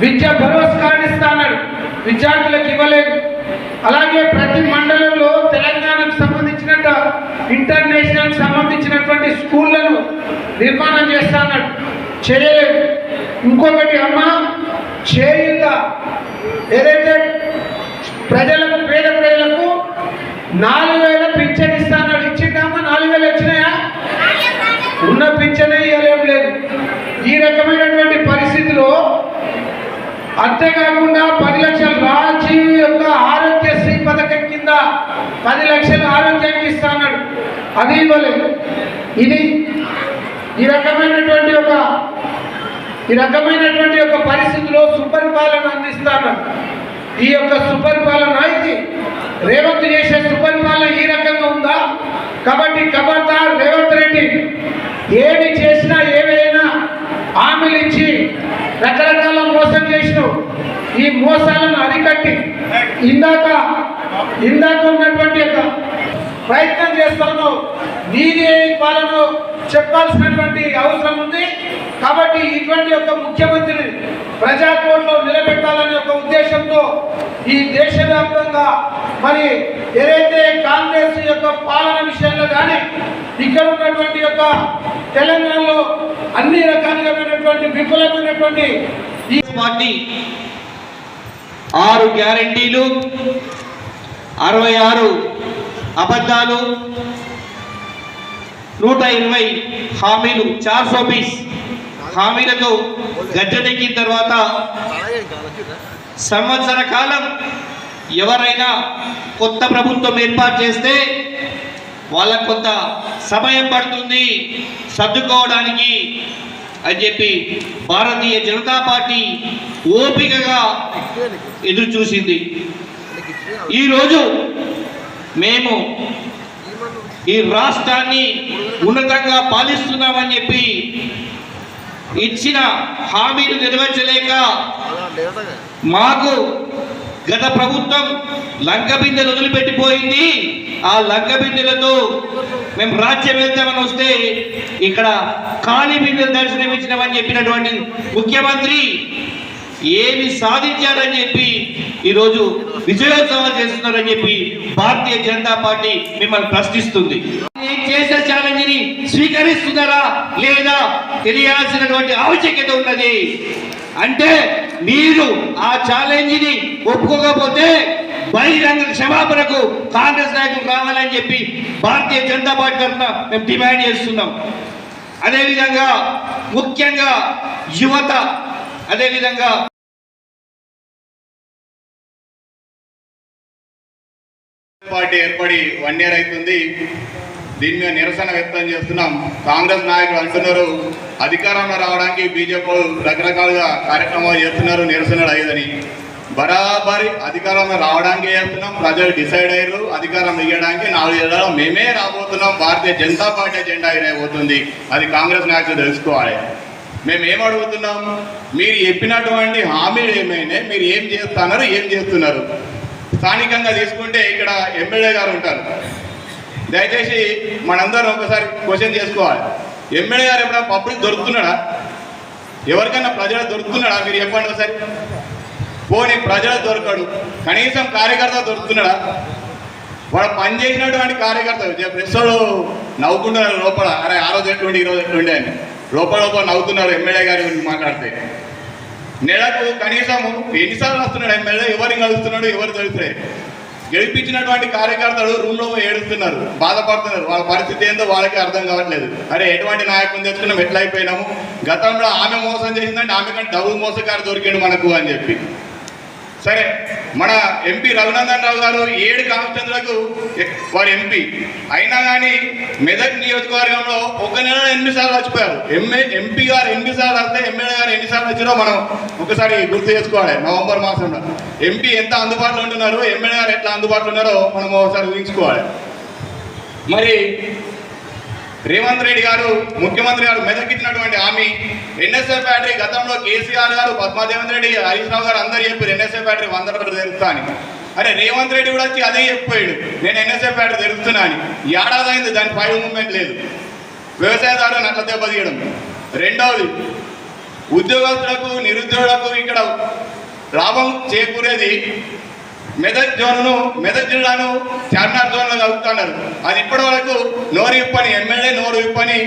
విద్య భరోసా విద్యార్థులకు ఇవ్వలేదు. అలాగే ప్రతి మండలంలో తెలంగాణకు సంబంధించినట్టు ఇంటర్నేషనల్ సంబంధించినటువంటి స్కూళ్ళను నిర్మాణం చేస్తా చేయలేదు. ఇంకొకటి అమ్మ చేయుత ఏదైతే ప్రజలకు పేద ప్రజలకు నాలుగు వేల పింఛన్ ఇస్తాన్నాడు ఇచ్చిందామా నాలుగు వేలు వచ్చినాయా? ఉన్న పింఛన్ ఇవ్వలేం లేదు. ఈ రకమైనటువంటి అంతేకాకుండా పది లక్షలు రాజీవ్ యొక్క ఆరోగ్యశ్రీ పథకం కింద పది లక్షలు ఆరోగ్యానికి ఇస్తాడు అది ఇవ్వలేదు. ఇది ఈ రకమైనటువంటి ఒక ఈ రకమైనటువంటి ఒక పరిస్థితిలో సుపరిపాలన అందిస్తాను ఈ యొక్క సుపరిపాలన ఇది. రేవంత్ చేసే సుపరిపాలన ఈ రకంగా ఉందా? కాబట్టి ఖబర్దార్ రేవంత్ రెడ్డి ఏమి చేసినా ఏమైనా హామీలు ఇచ్చి మోసం ఈ మోసాలను అరికట్టి ఇందాక ఇందాక ఉన్నటువంటి యొక్క ప్రయత్నం చేస్తాను నీది ఏ పాలన చెప్పాల్సినటువంటి అవసరం ఉంది. కాబట్టి ఇటువంటి యొక్క ముఖ్యమంత్రిని ప్రజాకోట్లో నిలబెట్టాలనే ఒక ఉద్దేశంతో ఈ దేశవ్యాప్తంగా మరి ఏదైతే కాంగ్రెస్ యొక్క పాలన విషయంలో కానీ ఇక్కడ ఉన్నటువంటి యొక్క తెలంగాణలో అన్ని రకాలుగా విఫలమైనటువంటి పార్టీ ఆరు గ్యారంటీలు అరవై ఆరు అబద్ధాలు నూట ఇరవై హామీలు చార్ సో పీస్ హామీలతో గద్దెనెక్కిన తర్వాత సంవత్సర కాలం ఎవరైనా కొత్త ప్రభుత్వం ఏర్పాటు చేస్తే వాళ్ళకు కొంత సమయం పడుతుంది సర్దుకోవడానికి అని చెప్పి భారతీయ జనతా పార్టీ ఓపికగా ఎదురు చూసింది. ఈరోజు మేము ఈ రాష్ట్రాన్ని ఉన్నతంగా పాలిస్తున్నామని చెప్పి ఇచ్చిన హామీలు నెరవేర్చలేక మాకు గత ప్రభుత్వం లంక బిందెలు వదిలిపెట్టిపోయింది. ఆ లంక బిందెలతో మేము రాజ్యం వెళ్తామని వస్తే ఇక్కడ ఖాళీ బిందెలు దర్శనమిచ్చినామని చెప్పినటువంటి ముఖ్యమంత్రి ఏమి సాధించారని చెప్పి ఈరోజు విజయోత్సవాలు చేస్తున్నారని చెప్పి భారతీయ జనతా పార్టీ మిమ్మల్ని ప్రశ్నిస్తుంది. చేసే ఛాలెంజ్ని స్వీకరిస్తున్నారా లేదా తెలియాల్సినటువంటి ఆవశ్యకత ఉన్నది. అంటే మీరు ఆ ఛాలెంజ్ని ఒప్పుకోకపోతే బహిరంగ క్షమాపణకు కాంగ్రెస్ నాయకులు కావాలని చెప్పి భారతీయ జనతా పార్టీ తరఫున మేము డిమాండ్ చేస్తున్నాం. అదేవిధంగా ముఖ్యంగా యువత అదేవిధంగా పార్టీ ఏర్పడి వన్ ఇయర్ అవుతుంది. దీని మీద నిరసన వ్యక్తం చేస్తున్నాం. కాంగ్రెస్ నాయకులు అంటున్నారు అధికారంలో రావడానికి బీజేపీ రకరకాలుగా కార్యక్రమాలు చేస్తున్నారు నిరసనలు అయ్యేదని. బరాబరి అధికారంలో రావడానికి చేస్తున్నాం ప్రజలు డిసైడ్ అయ్యారు అధికారం ఇవ్వడానికి నాలుగు ఏళ్ళలో మేమే రాబోతున్నాం భారతీయ జనతా పార్టీ జెండా అయిపోతుంది. అది కాంగ్రెస్ నాయకులు తెలుసుకోవాలి. మేము ఏం అడుగుతున్నాం? మీరు చెప్పినటువంటి హామీలు ఏమైనా మీరు ఏం చేస్తున్నారు? ఏం చేస్తున్నారు? స్థానికంగా తీసుకుంటే ఇక్కడ ఎమ్మెల్యే గారు ఉంటారు. దయచేసి మనందరం ఒకసారి క్వశ్చన్ చేసుకోవాలి. ఎమ్మెల్యే గారు ఎప్పుడైనా పబ్లిక్ దొరుకుతున్నాడా? ఎవరికైనా ప్రజలు దొరుకుతున్నాడా? మీరు చెప్పండి ఒకసారి. పోనీ ప్రజలు దొరకడు. కనీసం కార్యకర్త దొరుకుతున్నాడా? వాడు పనిచేసినటువంటి కార్యకర్త ప్రెస్ వాళ్ళు నవ్వుకుంటున్నారు లోపల. అరే ఆ రోజు ఎటువంటి ఈ రోజు ఎటువంటి అని. లోపల లోపల నవ్వుతున్నారు ఎమ్మెల్యే గారి గురించి మాట్లాడితే. నెలకు కనీసం ఎన్నిసార్లు వస్తున్నాడు ఎమ్మెల్యే? ఎవరిని కలుస్తున్నాడు? ఎవరు తెలుస్తున్నాయి గెలిపించినటువంటి కార్యకర్తలు రూమ్లో ఏడుస్తున్నారు. బాధపడుతున్నారు. వాళ్ళ పరిస్థితి ఏందో వాళ్ళకి అర్థం కావట్లేదు. అరే ఎటువంటి నాయకుని తెచ్చుకున్నాం? ఎట్లా అయిపోయినాము? గతంలో ఆమె మోసం చేసిందంటే ఆమె కంటే డబుల్ మోసగారు దొరికాడు మనకు అని చెప్పి. సరే మన ఎంపీ రఘునందన్ రావు గారు ఏడు కాన్స్టిట్యూన్లకు వారు ఎంపీ అయినా కానీ మెదక్ నియోజకవర్గంలో ఒక నెల ఎన్నిసార్లు వచ్చిపోయారు. ఎంఏ ఎంపీ గారు ఎన్నిసార్లు వస్తే ఎమ్మెల్యే గారు ఎన్నిసార్లు వచ్చినో మనం ఒకసారి గుర్తు చేసుకోవాలి. నవంబర్ మాసంలో. ఎంపీ ఎంత అందుబాటులో ఉంటున్నారు ఎమ్మెల్యే గారు ఎట్లా అందుబాటులో ఉన్నారో మనం ఒకసారి ఊహించుకోవాలి. మరి రేవంత్ రెడ్డి గారు ముఖ్యమంత్రి గారు మెదక్ ఇచ్చినటువంటి హామీ ఎన్ఎస్ఏ బ్యాటరీ గతంలో కేసీఆర్ గారు పద్మాదేవేంద్ర రెడ్డి హరీష్ రావు గారు అందరు చెప్పారు ఎన్ఎస్ఏ బ్యాటరీ వంద రోజులు అని అరే రేవంత్ రెడ్డి కూడా వచ్చి అదే చెప్పాడు నేను ఎన్ఎస్ఏ బ్యాటరీ తెరుస్తున్నా అని. ఏడాది అయింది దాని ఫైవ్ మూమెంట్ లేదు. వ్యవసాయదారులను అట్లా దెబ్బతీయడం రెండవది ఉద్యోగస్తులకు నిరుద్యోగులకు ఇక్కడ లాభం చేకూరేది మెదక్ జోన్ను మెదక్ జిల్లాను చార్మినార్ జోన్లో కలుపుతున్నారు. అది ఇప్పటి వరకు నోరు ఇప్పని ఎమ్మెల్యే నోరు ఇప్పని